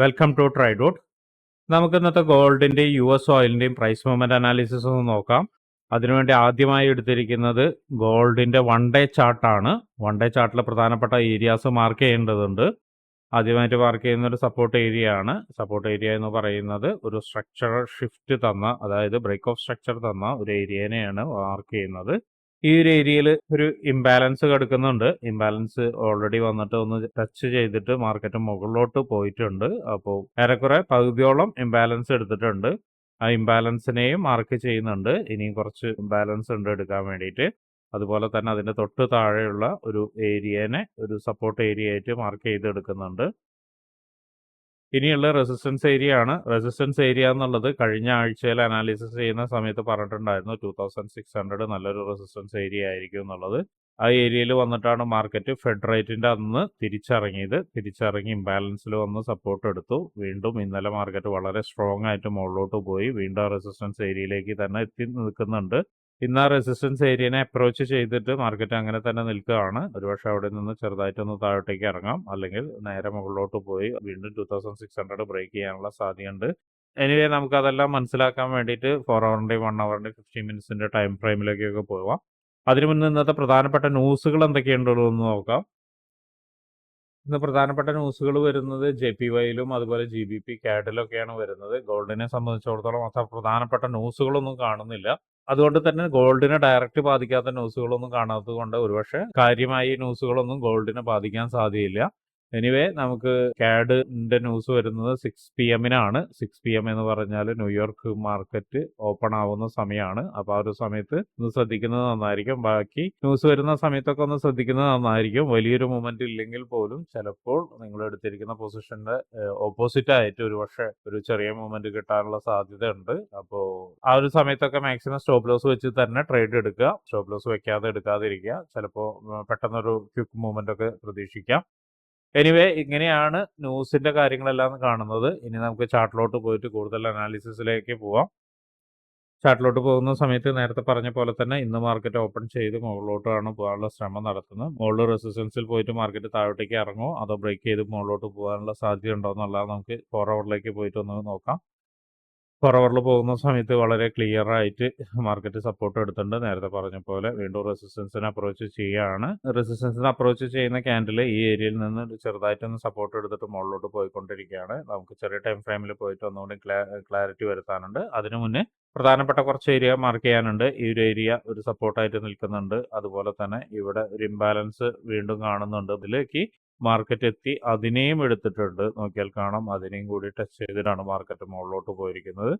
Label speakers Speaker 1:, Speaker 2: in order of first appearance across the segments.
Speaker 1: Welcome to try dot നമുക്ക് ഇന്നത്തെ ഗോൾഡിന്റെയും യു എസ് ഓയിലിന്റെയും പ്രൈസ് മൂവ്മെന്റ് അനാലിസിസ് ഒന്ന് നോക്കാം. അതിനുവേണ്ടി ആദ്യമായി എടുത്തിരിക്കുന്നത് ഗോൾഡിന്റെ വൺ ഡേ ചാർട്ടാണ് വൺ ഡേ ചാർട്ടിൽ പ്രധാനപ്പെട്ട ഏരിയാസ് മാർക്ക് ചെയ്യേണ്ടതുണ്ട്. ആദ്യമായിട്ട് മാർക്ക് ചെയ്യുന്ന ഒരു സപ്പോർട്ട് ഏരിയ ആണ്. സപ്പോർട്ട് ഏരിയ എന്ന് പറയുന്നത് ഒരു സ്ട്രക്ചർ ഷിഫ്റ്റ് തന്ന അതായത് ബ്രേക്ക് ഓഫ് സ്ട്രക്ചർ തന്ന ഒരു ഏരിയനെയാണ് മാർക്ക് ചെയ്യുന്നത്. ഈ ഒരു ഏരിയയിൽ ഒരു ഇംബാലൻസ് കിടക്കുന്നുണ്ട്. ഇംബാലൻസ് ഓൾറെഡി വന്നിട്ട് ഒന്ന് ടച്ച് ചെയ്തിട്ട് മാർക്കറ്റ് മുകളിലോട്ട് പോയിട്ടുണ്ട്. അപ്പോൾ ഏറെക്കുറെ പകുതിയോളം ഇംബാലൻസ് എടുത്തിട്ടുണ്ട്. ആ ഇംബാലൻസിനെയും മാർക്ക് ചെയ്യുന്നുണ്ട്. ഇനിയും കുറച്ച് ഇംബാലൻസ് ഉണ്ട് എടുക്കാൻ വേണ്ടിയിട്ട്. അതുപോലെ തന്നെ അതിന്റെ തൊട്ട് താഴെയുള്ള ഒരു ഏരിയനെ ഒരു സപ്പോർട്ട് ഏരിയ ആയിട്ട് മാർക്ക് ചെയ്തെടുക്കുന്നുണ്ട്. ഇനിയുള്ള റെസിസ്റ്റൻസ് ഏരിയ ആണ്. റെസിസ്റ്റൻസ് ഏരിയ എന്നുള്ളത് കഴിഞ്ഞ ആഴ്ചയിൽ അനാലിസിസ് ചെയ്യുന്ന സമയത്ത് പറഞ്ഞിട്ടുണ്ടായിരുന്നു. ടു തൗസൻഡ് സിക്സ് ഹൺഡ്രഡ് നല്ലൊരു റെസിസ്റ്റൻസ് ഏരിയ ആയിരിക്കും എന്നുള്ളത്. ആ ഏരിയയിൽ വന്നിട്ടാണ് മാർക്കറ്റ് ഫെഡ് റേറ്റിന്റെ അന്ന് തിരിച്ചിറങ്ങിയത്. തിരിച്ചിറങ്ങി ഇംബാലൻസിൽ വന്ന് സപ്പോർട്ട് എടുത്തു. വീണ്ടും ഇന്നലെ മാർക്കറ്റ് വളരെ സ്ട്രോങ് ആയിട്ട് മുകളിലോട്ട് പോയി. വീണ്ടും റെസിസ്റ്റൻസ് ഏരിയയിലേക്ക് തന്നെ എത്തി നിൽക്കുന്നുണ്ട്. ഇന്ന് ആ റെസിസ്റ്റൻസ് ഏരിയനെ അപ്രോച്ച് ചെയ്തിട്ട് മാർക്കറ്റ് അങ്ങനെ തന്നെ നിൽക്കുകയാണ്. ഒരുപക്ഷെ അവിടെ നിന്ന് ചെറുതായിട്ടൊന്ന് താഴോട്ടേക്ക് ഇറങ്ങാം. അല്ലെങ്കിൽ നേരെ മുകളിലോട്ട് പോയി വീണ്ടും two thousand six hundred break ചെയ്യാനുള്ള സാധ്യതയുണ്ട്. എനിവേ നമുക്ക് അതെല്ലാം മനസ്സിലാക്കാൻ വേണ്ടിയിട്ട് ഫോർ അവറിന്റെയും വൺ അവറിന്റെയും ഫിഫ്റ്റീൻ മിനിറ്റ്സിന്റെ ടൈം ഫ്രെയിമിലേക്കൊക്കെ പോവാം. അതിനു മുന്നേ ഇന്നത്തെ പ്രധാനപ്പെട്ട ന്യൂസുകൾ എന്തൊക്കെയുണ്ടല്ലോ എന്ന് നോക്കാം. ഇന്ന് പ്രധാനപ്പെട്ട ന്യൂസുകൾ വരുന്നത് ജെ പി വൈയിലും അതുപോലെ ജി ബി പി കാഡിലൊക്കെയാണ് വരുന്നത്. ഗോൾഡിനെ സംബന്ധിച്ചിടത്തോളം അത്ര പ്രധാനപ്പെട്ട ന്യൂസുകളൊന്നും കാണുന്നില്ല. അതുകൊണ്ട് തന്നെ ഗോൾഡിനെ ഡയറക്റ്റ് ബാധിക്കാത്ത ന്യൂസുകളൊന്നും കാണാത്തത് കൊണ്ട് ഒരുപക്ഷെ കാര്യമായി ന്യൂസുകളൊന്നും ഗോൾഡിനെ ബാധിക്കാൻ സാധ്യതയില്ല. എനിവേ നമുക്ക് കാഡിന്റെ ന്യൂസ് വരുന്നത് സിക്സ് പി എമ്മിനാണ് സിക്സ് പി എം എന്ന് പറഞ്ഞാൽ ന്യൂയോർക്ക് മാർക്കറ്റ് ഓപ്പൺ ആവുന്ന സമയമാണ് അപ്പോൾ ആ ഒരു സമയത്ത് ഒന്ന് ശ്രദ്ധിക്കുന്നത് നന്നായിരിക്കും. ബാക്കി ന്യൂസ് വരുന്ന സമയത്തൊക്കെ ഒന്ന് ശ്രദ്ധിക്കുന്നത് നന്നായിരിക്കും. വലിയൊരു മൂവ്മെന്റ് ഇല്ലെങ്കിൽ പോലും ചിലപ്പോൾ നിങ്ങൾ എടുത്തിരിക്കുന്ന പൊസിഷന്റെ ഓപ്പോസിറ്റ് ആയിട്ട് ഒരു പക്ഷേ ഒരു ചെറിയ മൂവ്മെന്റ് കിട്ടാനുള്ള സാധ്യത ഉണ്ട് അപ്പോൾ ആ ഒരു സമയത്തൊക്കെ മാക്സിമം സ്റ്റോപ്പ് ലോസ് വെച്ച് തന്നെ ട്രേഡ് എടുക്കുക. സ്റ്റോപ്പ് ലോസ് വെക്കാതെ എടുക്കാതിരിക്കുക. ചിലപ്പോൾ പെട്ടെന്നൊരു ക്വിക്ക് മൂവ്മെന്റ് ഒക്കെ പ്രതീക്ഷിക്കാം. എനിവേ ഇങ്ങനെയാണ് ന്യൂസിന്റെ കാര്യങ്ങളെല്ലാം കാണുന്നത്. ഇനി നമുക്ക് ചാർട്ടിലോട്ട് പോയിട്ട് കൂടുതൽ അനാലിസിസിലേക്ക് പോവാം. ചാർട്ടിലോട്ട് പോകുന്ന സമയത്ത് നേരത്തെ പറഞ്ഞ പോലെ തന്നെ ഇന്ന് മാർക്കറ്റ് ഓപ്പൺ ചെയ്ത് മുകളിലോട്ടാണ് പോകാനുള്ള ശ്രമം നടത്തുന്നത്. മുകളിൽ റെസിസ്റ്റൻസിൽ പോയിട്ട് മാർക്കറ്റ് താഴോട്ടേക്ക് ഇറങ്ങുമോ? അതോ ബ്രേക്ക് ചെയ്ത് മുകളിലോട്ട് പോകാനുള്ള സാധ്യത ഉണ്ടോ എന്നുള്ളത് നമുക്ക് ഫോർ അവറിലേക്ക് പോയിട്ട് ഒന്ന് നോക്കാം. ഫോർ പോകുന്ന സമയത്ത് വളരെ ക്ലിയർ ആയിട്ട് മാർക്കറ്റ് സപ്പോർട്ട് എടുത്തിട്ടുണ്ട്. നേരത്തെ പറഞ്ഞ പോലെ വീണ്ടും റെസിസ്റ്റൻസിന് അപ്രോച്ച് ചെയ്യുകയാണ് റെസിസ്റ്റൻസിന് അപ്രോച്ച് ചെയ്യുന്ന ക്യാൻഡിൽ ഈ ഏരിയയിൽ നിന്ന് ചെറുതായിട്ടൊന്ന് സപ്പോർട്ട് എടുത്തിട്ട് മുകളിലോട്ട് പോയിക്കൊണ്ടിരിക്കുകയാണ്. നമുക്ക് ചെറിയ ടൈം ഫ്രെയിമിൽ പോയിട്ട് ഒന്നുകൂടി ക്ലാരിറ്റി വരുത്താനുണ്ട്. അതിനു മുന്നേ പ്രധാനപ്പെട്ട കുറച്ച് ഏരിയ മാർക്ക് ചെയ്യാനുണ്ട്. ഈ ഒരു ഏരിയ ഒരു സപ്പോർട്ടായിട്ട് നിൽക്കുന്നുണ്ട്. അതുപോലെ തന്നെ ഇവിടെ ഒരു ഇംബാലൻസ് വീണ്ടും കാണുന്നുണ്ട്. ഇതിലേക്ക് മാർക്കറ്റ് എത്തി അതിനെയും എടുത്തിട്ടുണ്ട്. നോക്കിയാൽ കാണാം. അതിനെയും കൂടി ടച്ച് ചെയ്തിട്ടാണ് മാർക്കറ്റ് മുകളിലോട്ട് പോയിരിക്കുന്നത്.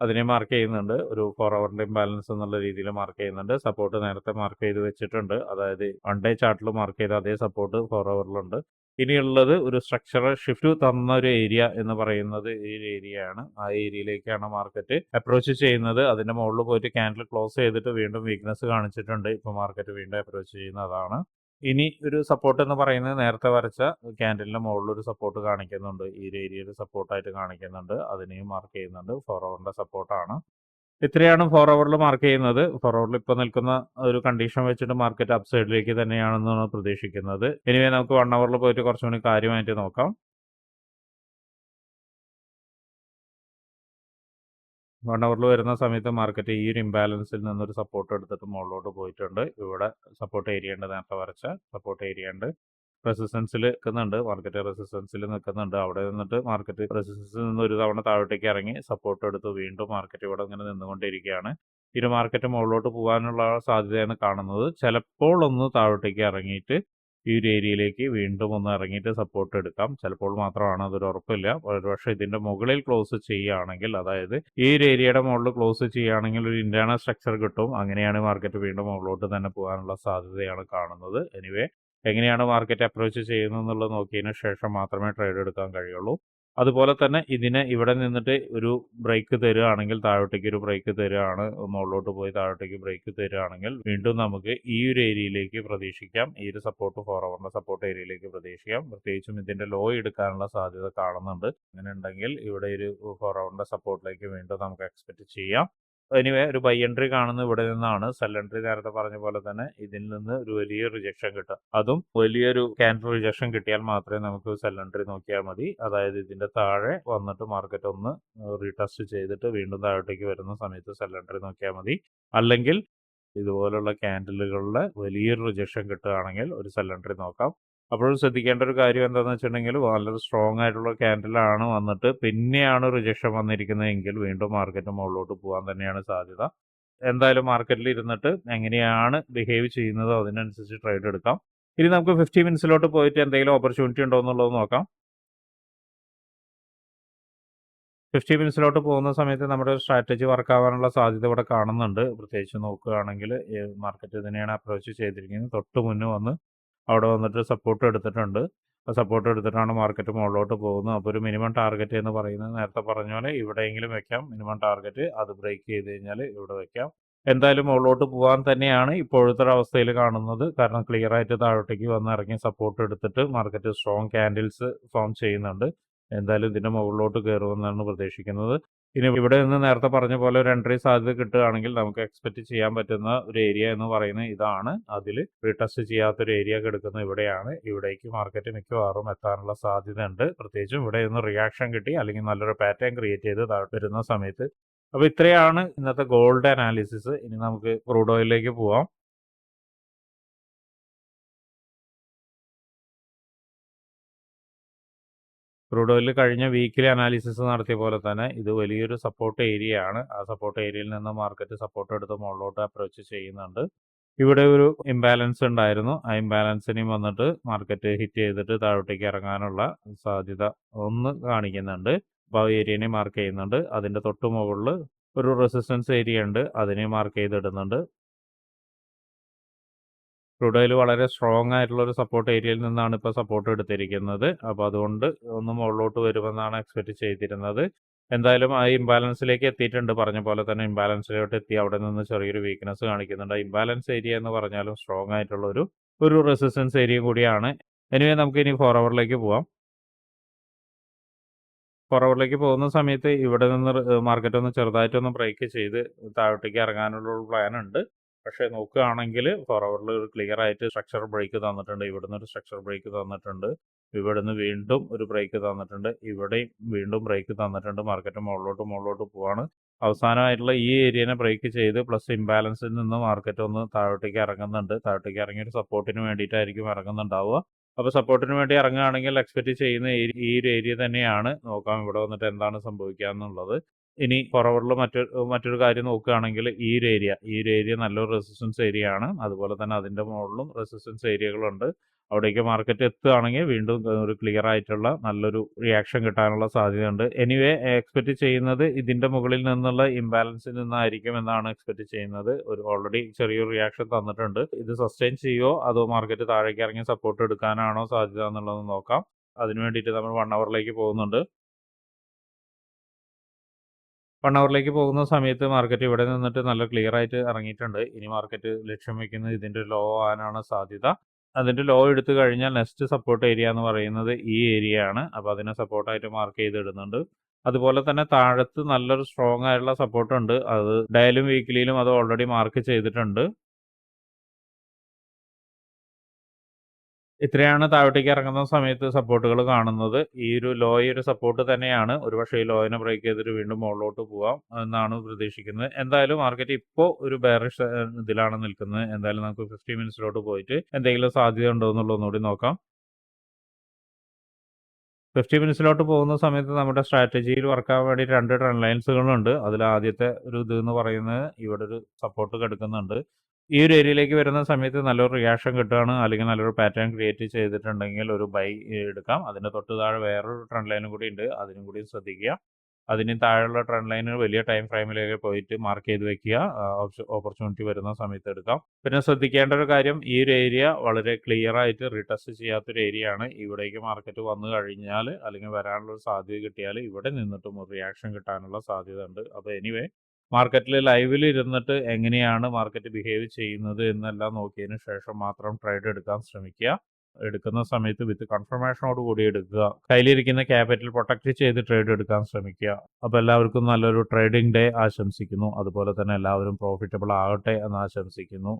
Speaker 1: അതിനെ മാർക്ക് ചെയ്യുന്നുണ്ട്. ഒരു ഫോർ അവറിന്റെ ഇംബാലൻസ് എന്നുള്ള രീതിയിൽ മാർക്ക് ചെയ്യുന്നുണ്ട്. സപ്പോർട്ട് നേരത്തെ മാർക്ക് ചെയ്ത് വെച്ചിട്ടുണ്ട്. അതായത് വൺ ഡേ ചാർട്ടിൽ മാർക്ക് ചെയ്ത അതേ സപ്പോർട്ട് ഫോർ അവറിലുണ്ട് ഇനിയുള്ളത് ഒരു സ്ട്രക്ചറൽ ഷിഫ്റ്റ് തന്ന ഒരു ഏരിയ എന്ന് പറയുന്നത് ഈ ഏരിയയാണ് ആ ഏരിയയിലേക്കാണ് മാർക്കറ്റ് അപ്രോച്ച് ചെയ്യുന്നത്. അതിന്റെ മുകളിൽ പോയിട്ട് ക്യാൻഡിൽ ക്ലോസ് ചെയ്തിട്ട് വീണ്ടും വീക്ക്നെസ് കാണിച്ചിട്ടുണ്ട്. ഇപ്പോൾ മാർക്കറ്റ് വീണ്ടും അപ്രോച്ച് ചെയ്യുന്നതാണ് ഇനി ഒരു സപ്പോർട്ട് എന്ന് പറയുന്നത് നേരത്തെ വരച്ച ക്യാൻഡലിന്റെ മുകളിൽ ഒരു സപ്പോർട്ട് കാണിക്കുന്നുണ്ട്. ഈ ഏരിയയിൽ സപ്പോർട്ടായിട്ട് കാണിക്കുന്നുണ്ട്. അതിനെയും മാർക്ക് ചെയ്യുന്നുണ്ട്. ഫോർ അവറിന്റെ സപ്പോർട്ടാണ് ഇത്രയാണ് ഫോർ അവറിൽ മാർക്ക് ചെയ്യുന്നത്. ഫോർ അവറിൽ ഇപ്പോൾ നിൽക്കുന്ന ഒരു കണ്ടീഷൻ വെച്ചിട്ട് മാർക്കറ്റ് അപ്സൈഡിലേക്ക് തന്നെയാണെന്നാണ് പ്രതീക്ഷിക്കുന്നത്. എനിവേ നമുക്ക് വൺ അവറിൽ പോയിട്ട് കുറച്ചുകൂടി കാര്യമായിട്ട് നോക്കാം. വൺ അവറിൽ വരുന്ന സമയത്ത് മാർക്കറ്റ് ഈ ഒരു ഇംബാലൻസിൽ നിന്നൊരു സപ്പോർട്ട് എടുത്തിട്ട് മുകളിലോട്ട് പോയിട്ടുണ്ട്. ഇവിടെ സപ്പോർട്ട് ഏരിയ ഉണ്ട് നേരത്തെ വരച്ച സപ്പോർട്ട് ഏരിയ ഉണ്ട്. റെസിസ്റ്റൻസിൽ നിൽക്കുന്നുണ്ട്. മാർക്കറ്റ് റെസിസ്റ്റൻസിൽ നിൽക്കുന്നുണ്ട്. അവിടെ നിന്നിട്ട് മാർക്കറ്റ് റെസിസ്റ്റൻസിൽ നിന്ന് ഒരു തവണ താഴോട്ടേക്ക് ഇറങ്ങി സപ്പോർട്ട് എടുത്ത് വീണ്ടും മാർക്കറ്റ് ഇവിടെ ഇങ്ങനെ നിന്നുകൊണ്ടിരിക്കുകയാണ്. ഈ മാർക്കറ്റ് മുകളിലോട്ട് പോകാനുള്ള സാധ്യതയാണ് കാണുന്നത്. ചിലപ്പോൾ ഒന്ന് താഴോട്ടേക്ക് ഇറങ്ങിയിട്ട് ഈ ഒരു ഏരിയയിലേക്ക് വീണ്ടും ഒന്ന് ഇറങ്ങിയിട്ട് സപ്പോർട്ട് എടുക്കാം. ചിലപ്പോൾ മാത്രമാണ് അതൊരു ഉറപ്പില്ല. ഒരുപക്ഷെ ഇതിന്റെ മുകളിൽ ക്ലോസ് ചെയ്യുകയാണെങ്കിൽ അതായത് ഈ ഒരു ഏരിയയുടെ മുകളിൽ ക്ലോസ് ചെയ്യുകയാണെങ്കിൽ ഒരു ഇന്റേണൽ സ്ട്രക്ചർ കിട്ടും. അങ്ങനെയാണ് മാർക്കറ്റ് വീണ്ടും മുകളിലോട്ട് തന്നെ പോകാനുള്ള സാധ്യതയാണ് കാണുന്നത്. എനിവേ എങ്ങനെയാണ് മാർക്കറ്റ് അപ്രോച്ച് ചെയ്യുന്നത് എന്നുള്ളത് നോക്കിയതിന് ശേഷം മാത്രമേ ട്രേഡ് എടുക്കാൻ കഴിയുള്ളൂ. അതുപോലെ തന്നെ ഇതിനെ ഇവിടെ നിന്നിട്ട് ഒരു ബ്രേക്ക് തരുകയാണെങ്കിൽ താഴോട്ടേക്ക് ഒരു ബ്രേക്ക് തരുകയാണ് മുകളിലോട്ട് പോയി താഴോട്ടേക്ക് ബ്രേക്ക് തരുകയാണെങ്കിൽ വീണ്ടും നമുക്ക് ഈ ഒരു ഏരിയയിലേക്ക് പ്രതീക്ഷിക്കാം. ഈ ഒരു സപ്പോർട്ട് ഫോർ അവറിന്റെ സപ്പോർട്ട് ഏരിയയിലേക്ക് പ്രതീക്ഷിക്കാം. പ്രത്യേകിച്ചും ഇതിന്റെ ലോ എടുക്കാനുള്ള സാധ്യത കാണുന്നുണ്ട്. അങ്ങനെ ഉണ്ടെങ്കിൽ ഇവിടെ ഒരു ഫോർ അവറിന്റെ സപ്പോർട്ടിലേക്ക് വീണ്ടും നമുക്ക് എക്സ്പെക്ട് ചെയ്യാം. എനിവേ ഒരു ബൈ എൻട്രി കാണുന്നത് ഇവിടെ നിന്നാണ് സെൽ എൻട്രി നേരത്തെ പറഞ്ഞ പോലെ തന്നെ ഇതിൽ നിന്ന് ഒരു വലിയ റിജക്ഷൻ കിട്ടും അതും വലിയൊരു ക്യാൻസർ റിജക്ഷൻ കിട്ടിയാൽ മാത്രമേ നമുക്ക് സെൽ എൻട്രി നോക്കിയാൽ മതി. അതായത് ഇതിന്റെ താഴെ വന്നിട്ട് മാർക്കറ്റ് ഒന്ന് റീടെസ്റ്റ് ചെയ്തിട്ട് വീണ്ടും താഴോട്ടേക്ക് വരുന്ന സമയത്ത് സെൽ എൻട്രി നോക്കിയാൽ മതി. അല്ലെങ്കിൽ ഇതുപോലുള്ള ക്യാൻഡിലുകളിൽ വലിയൊരു റിജക്ഷൻ കിട്ടുകയാണെങ്കിൽ ഒരു സെൽ എൻട്രി നോക്കാം. അപ്പോഴും ശ്രദ്ധിക്കേണ്ട ഒരു കാര്യം എന്താണെന്ന് വെച്ചിട്ടുണ്ടെങ്കിൽ വളരെ സ്ട്രോങ് ആയിട്ടുള്ള ക്യാൻഡിലാണ് വന്നിട്ട് പിന്നെയാണ് റിജക്ഷൻ വന്നിരിക്കുന്നതെങ്കിൽ വീണ്ടും മാർക്കറ്റ് മുകളിലോട്ട് പോകാൻ തന്നെയാണ് സാധ്യത. എന്തായാലും മാർക്കറ്റിൽ ഇരുന്നിട്ട് എങ്ങനെയാണ് ബിഹേവ് ചെയ്യുന്നത് അതിനനുസരിച്ച് ട്രേഡ് എടുക്കാം. ഇനി നമുക്ക് ഫിഫ്റ്റി മിനിറ്റ്സിലോട്ട് പോയിട്ട് എന്തെങ്കിലും ഓപ്പർച്യൂണിറ്റി ഉണ്ടോ എന്നുള്ളത് നോക്കാം. ഫിഫ്റ്റി മിനിറ്റ്സിലോട്ട് പോകുന്ന സമയത്ത് നമ്മുടെ സ്ട്രാറ്റജി വർക്ക് ആവാനുള്ള സാധ്യത ഇവിടെ കാണുന്നുണ്ട്. പ്രത്യേകിച്ച് നോക്കുകയാണെങ്കിൽ മാർക്കറ്റ് ഇതിനെയാണ് അപ്രോച്ച് ചെയ്തിരിക്കുന്നത്. തൊട്ട് മുന്നേ വന്ന് അവിടെ വന്നിട്ട് സപ്പോർട്ട് എടുത്തിട്ടുണ്ട്. അപ്പോൾ സപ്പോർട്ട് എടുത്തിട്ടാണ് മാർക്കറ്റ് മുകളിലോട്ട് പോകുന്നത്. അപ്പോൾ ഒരു മിനിമം ടാർഗറ്റ് എന്ന് പറയുന്നത് നേരത്തെ പറഞ്ഞ പോലെ ഇവിടെയെങ്കിലും വെക്കാം. മിനിമം ടാർഗറ്റ് അത് ബ്രേക്ക് ചെയ്ത് കഴിഞ്ഞാൽ ഇവിടെ വെക്കാം. എന്തായാലും മുകളിലോട്ട് പോകാൻ തന്നെയാണ് ഇപ്പോഴത്തെ അവസ്ഥയിൽ കാണുന്നത്. കാരണം ക്ലിയർ ആയിട്ട് താഴോട്ടേക്ക് വന്ന് ഇറങ്ങി സപ്പോർട്ട് എടുത്തിട്ട് മാർക്കറ്റ് സ്ട്രോങ് ക്യാൻഡിൽസ് ഫോം ചെയ്യുന്നുണ്ട്. എന്തായാലും ഇതിന്റെ മുകളിലോട്ട് കയറുമെന്നാണ് പ്രതീക്ഷിക്കുന്നത്. ഇനി ഇവിടെ നിന്ന് നേരത്തെ പറഞ്ഞ പോലെ ഒരു എൻട്രി സാധ്യത കിട്ടുകയാണെങ്കിൽ നമുക്ക് എക്സ്പെക്ട് ചെയ്യാൻ പറ്റുന്ന ഒരു ഏരിയ എന്ന് പറയുന്നത് ഇതാണ്. അതിൽ റീടെസ്റ്റ് ചെയ്യാത്ത ഒരു ഏരിയ കിടക്കുന്നത് ഇവിടെയാണ്. ഇവിടേക്ക് മാർക്കറ്റ് മിക്കവാറും എത്താനുള്ള സാധ്യത ഉണ്ട് പ്രത്യേകിച്ചും ഇവിടെ നിന്ന് റിയാക്ഷൻ കിട്ടി അല്ലെങ്കിൽ നല്ലൊരു പാറ്റേൺ ക്രിയേറ്റ് ചെയ്ത് വരുന്ന സമയത്ത്. അപ്പോൾ ഇത്രയാണ് ഇന്നത്തെ ഗോൾഡ് അനാലിസിസ് ഇനി നമുക്ക് ക്രൂഡ് ഓയിലിലേക്ക് പോവാം. ക്രൂഡ് ഓയിൽ കഴിഞ്ഞ വീക്കിലെ അനാലിസിസ് നടത്തിയ പോലെ തന്നെ ഇത് വലിയൊരു സപ്പോർട്ട് ഏരിയ ആണ്. ആ സപ്പോർട്ട് ഏരിയയിൽ നിന്ന് മാർക്കറ്റ് സപ്പോർട്ട് എടുത്ത് മുകളിലോട്ട് അപ്രോച്ച് ചെയ്യുന്നുണ്ട്. ഇവിടെ ഒരു ഇംബാലൻസ് ഉണ്ടായിരുന്നു. ആ ഇംബാലൻസിനെയും വന്നിട്ട് മാർക്കറ്റ് ഹിറ്റ് ചെയ്തിട്ട് താഴോട്ടേക്ക് ഇറങ്ങാനുള്ള സാധ്യത ഒന്ന് കാണിക്കുന്നുണ്ട്. അപ്പോൾ ആ ഏരിയനെ മാർക്ക് ചെയ്യുന്നുണ്ട്. അതിന്റെ തൊട്ട് മുകളിൽ ഒരു റെസിസ്റ്റൻസ് ഏരിയ ഉണ്ട്. അതിനെ മാർക്ക് ചെയ്തിടുന്നുണ്ട്. ക്രൂഡ് ഓയിൽ വളരെ സ്ട്രോങ് ആയിട്ടുള്ള ഒരു സപ്പോർട്ട് ഏരിയയിൽ നിന്നാണ് ഇപ്പോൾ സപ്പോർട്ട് എടുത്തിരിക്കുന്നത്. അപ്പോൾ അതുകൊണ്ട് ഒന്ന് മുകളിലോട്ട് വരുമെന്നാണ് എക്സ്പെക്ട് ചെയ്തിരുന്നത്. എന്തായാലും ആ ഇംബാലൻസിലേക്ക് എത്തിയിട്ടുണ്ട്. പറഞ്ഞ പോലെ തന്നെ ഇംബാലൻസിലോട്ട് എത്തി. അവിടെ നിന്ന് ചെറിയൊരു വീക്ക്നെസ് കാണിക്കുന്നുണ്ട്. ഇംബാലൻസ് ഏരിയ എന്ന് പറഞ്ഞാലും സ്ട്രോങ് ആയിട്ടുള്ള ഒരു ഒരു റെസിസ്റ്റൻസ് ഏരിയ കൂടിയാണ്. എനിവേ നമുക്ക് ഇനി ഫോർ അവറിലേക്ക് പോവാം. ഫോർ അവറിലേക്ക് പോകുന്ന സമയത്ത് ഇവിടെ നിന്ന് മാർക്കറ്റ് ഒന്ന് ചെറുതായിട്ടൊന്ന് ബ്രേക്ക് ചെയ്ത് താഴോട്ടേക്ക് ഇറങ്ങാനുള്ള പ്ലാൻ ഉണ്ട്. പക്ഷേ നോക്കുകയാണെങ്കിൽ ഫോർവേഡിൽ ഒരു ക്ലിയർ ആയിട്ട് സ്ട്രക്ചർ ബ്രേക്ക് തന്നിട്ടുണ്ട് ഇവിടുന്ന് ഒരു സ്ട്രക്ചർ ബ്രേക്ക് തന്നിട്ടുണ്ട് ഇവിടുന്ന് വീണ്ടും ഒരു ബ്രേക്ക് തന്നിട്ടുണ്ട് ഇവിടെയും വീണ്ടും ബ്രേക്ക് തന്നിട്ടുണ്ട് മാർക്കറ്റ് മുകളിലോട്ട് മുകളിലോട്ട് പോവാണ്. അവസാനമായിട്ടുള്ള ഈ ഏരിയനെ ബ്രേക്ക് ചെയ്ത് പ്ലസ് ഇംബാലൻസിൽ നിന്ന് മാർക്കറ്റ് ഒന്ന് താഴോട്ടേക്ക് ഇറങ്ങുന്നുണ്ട്. താഴോട്ടേക്ക് ഇറങ്ങി ഒരു സപ്പോർട്ടിന് വേണ്ടിയിട്ടായിരിക്കും ഇറങ്ങുന്നുണ്ടാവുക. അപ്പോൾ സപ്പോർട്ടിന് വേണ്ടി ഇറങ്ങുകയാണെങ്കിൽ എക്സ്പെക്ട് ചെയ്യുന്ന ഈ ഒരു ഏരിയ തന്നെയാണ്. നോക്കാം ഇവിടെ വന്നിട്ട് എന്താണ് സംഭവിക്കുക എന്നുള്ളത്. ഇനി ഫോർവേഡിൽ മറ്റൊരു മറ്റൊരു കാര്യം നോക്കുകയാണെങ്കിൽ ഈ ഒരു ഏരിയ ഈ ഒരു ഏരിയ നല്ലൊരു റെസിസ്റ്റൻസ് ഏരിയ ആണ്. അതുപോലെ തന്നെ അതിന്റെ മുകളിലും റെസിസ്റ്റൻസ് ഏരിയകളുണ്ട് അവിടേക്ക് മാർക്കറ്റ് എത്തുകയാണെങ്കിൽ വീണ്ടും ഒരു ക്ലിയർ ആയിട്ടുള്ള നല്ലൊരു റിയാക്ഷൻ കിട്ടാനുള്ള സാധ്യതയുണ്ട്. എനിവേ എക്സ്പെക്ട് ചെയ്യുന്നത് ഇതിന്റെ മുകളിൽ നിന്നുള്ള ഇംബാലൻസിൽ നിന്നായിരിക്കും എന്നാണ് എക്സ്പെക്ട് ചെയ്യുന്നത്. ഒരു ഓൾറെഡി ചെറിയൊരു റിയാക്ഷൻ തന്നിട്ടുണ്ട്. ഇത് സസ്റ്റെയിൻ ചെയ്യുമോ അതോ മാർക്കറ്റ് താഴേക്ക് ഇറങ്ങി സപ്പോർട്ട് എടുക്കാനാണോ സാധ്യത എന്നുള്ളത് നോക്കാം. അതിനു വേണ്ടിയിട്ട് നമ്മൾ വൺ അവറിലേക്ക് പോകുന്നുണ്ട്. വൺ അവറിലേക്ക് പോകുന്ന സമയത്ത് മാർക്കറ്റ് ഇവിടെ നിന്നിട്ട് നല്ല ക്ലിയർ ആയിട്ട് ഇറങ്ങിയിട്ടുണ്ട്. ഇനി മാർക്കറ്റ് ലക്ഷ്യം വയ്ക്കുന്നത് ഇതിന്റെ ലോ ആവാനാണ് സാധ്യത. അതിന്റെ ലോ എടുത്തു കഴിഞ്ഞാൽ നെക്സ്റ്റ് സപ്പോർട്ട് ഏരിയ എന്ന് പറയുന്നത് ഈ ഏരിയ ആണ്. അപ്പോൾ അതിനെ സപ്പോർട്ടായിട്ട് മാർക്ക് ചെയ്തിടുന്നുണ്ട്. അതുപോലെ തന്നെ താഴത്ത് നല്ലൊരു സ്ട്രോങ് ആയിട്ടുള്ള സപ്പോർട്ട് ഉണ്ട്. അത് ഡയലും വീക്കിലിയിലും അത് ഓൾറെഡി മാർക്ക് ചെയ്തിട്ടുണ്ട്. ഇത്രയാണ് താഴോട്ടേക്ക് ഇറങ്ങുന്ന സമയത്ത് സപ്പോർട്ടുകൾ കാണുന്നത്. ഈ ഒരു ലോ ഒരു സപ്പോർട്ട് തന്നെയാണ്. ഒരുപക്ഷെ ഈ ലോയിനെ ബ്രേക്ക് ചെയ്തിട്ട് വീണ്ടും മുകളിലോട്ട് പോവാം എന്നാണ് പ്രതീക്ഷിക്കുന്നത്. എന്തായാലും മാർക്കറ്റ് ഇപ്പോൾ ഒരു ബെയറിഷ് ഇതിലാണ് നിൽക്കുന്നത്. എന്തായാലും നമുക്ക് ഫിഫ്റ്റി മിനിറ്റ്സിലോട്ട് പോയിട്ട് എന്തെങ്കിലും സാധ്യത ഉണ്ടോ എന്നുള്ളതൊന്നുകൂടി നോക്കാം. ഫിഫ്റ്റി മിനിറ്റ്സിലോട്ട് പോകുന്ന സമയത്ത് നമ്മുടെ സ്ട്രാറ്റജിയിൽ വർക്കാൻ വേണ്ടി രണ്ട് ട്രെൻഡ് ലൈൻസുകളുണ്ട് അതിൽ ആദ്യത്തെ ഒരു ഇത് എന്ന് പറയുന്നത് ഇവിടെ ഒരു സപ്പോർട്ട് കിടക്കുന്നുണ്ട്. ഈ ഒരു ഏരിയയിലേക്ക് വരുന്ന സമയത്ത് നല്ലൊരു റിയാക്ഷൻ കിട്ടുകയാണ്. അല്ലെങ്കിൽ നല്ലൊരു പാറ്റേൺ ക്രിയേറ്റ് ചെയ്തിട്ടുണ്ടെങ്കിൽ ഒരു ബൈ എടുക്കാം. അതിന്റെ തൊട്ട് താഴെ വേറൊരു ട്രെൻഡ് ലൈനും കൂടി ഉണ്ട്. അതിനും കൂടി ശ്രദ്ധിക്കുക. അതിന് താഴെയുള്ള ട്രെൻഡ് ലൈന് വലിയ ടൈം ഫ്രെയിമിലേക്ക് പോയിട്ട് മാർക്ക് ചെയ്ത് വെക്കുക. ഓപ്പർച്യൂണിറ്റി വരുന്ന സമയത്ത് എടുക്കാം. പിന്നെ ശ്രദ്ധിക്കേണ്ട ഒരു കാര്യം ഈ ഒരു ഏരിയ വളരെ ക്ലിയർ ആയിട്ട് റീടെസ്റ്റ് ചെയ്യാത്തൊരു ഏരിയ ആണ്. ഇവിടേക്ക് മാർക്കറ്റ് വന്നു കഴിഞ്ഞാൽ അല്ലെങ്കിൽ വരാനുള്ള ഒരു സാധ്യത കിട്ടിയാൽ ഇവിടെ നിന്നിട്ടും ഒരു റിയാക്ഷൻ കിട്ടാനുള്ള സാധ്യത ഉണ്ട്. അപ്പോൾ എനിവേ മാർക്കറ്റിൽ ലൈവിൽ ഇരുന്നിട്ട് എങ്ങനെയാണ് മാർക്കറ്റ് ബിഹേവ് ചെയ്യുന്നത് എന്നെല്ലാം നോക്കിയതിന് ശേഷം മാത്രം ട്രേഡ് എടുക്കാൻ ശ്രമിക്കുക. എടുക്കുന്ന സമയത്ത് വിത്ത് കൺഫർമേഷനോട് കൂടി എടുക്കുക. കയ്യിലിരിക്കുന്ന ക്യാപിറ്റൽ പ്രൊട്ടക്റ്റ് ചെയ്ത് ട്രേഡ് എടുക്കാൻ ശ്രമിക്കുക. അപ്പോൾ എല്ലാവർക്കും നല്ലൊരു ട്രേഡിംഗ് ഡേ ആശംസിക്കുന്നു. അതുപോലെ തന്നെ എല്ലാവരും പ്രോഫിറ്റബിൾ ആകട്ടെ എന്ന് ആശംസിക്കുന്നു.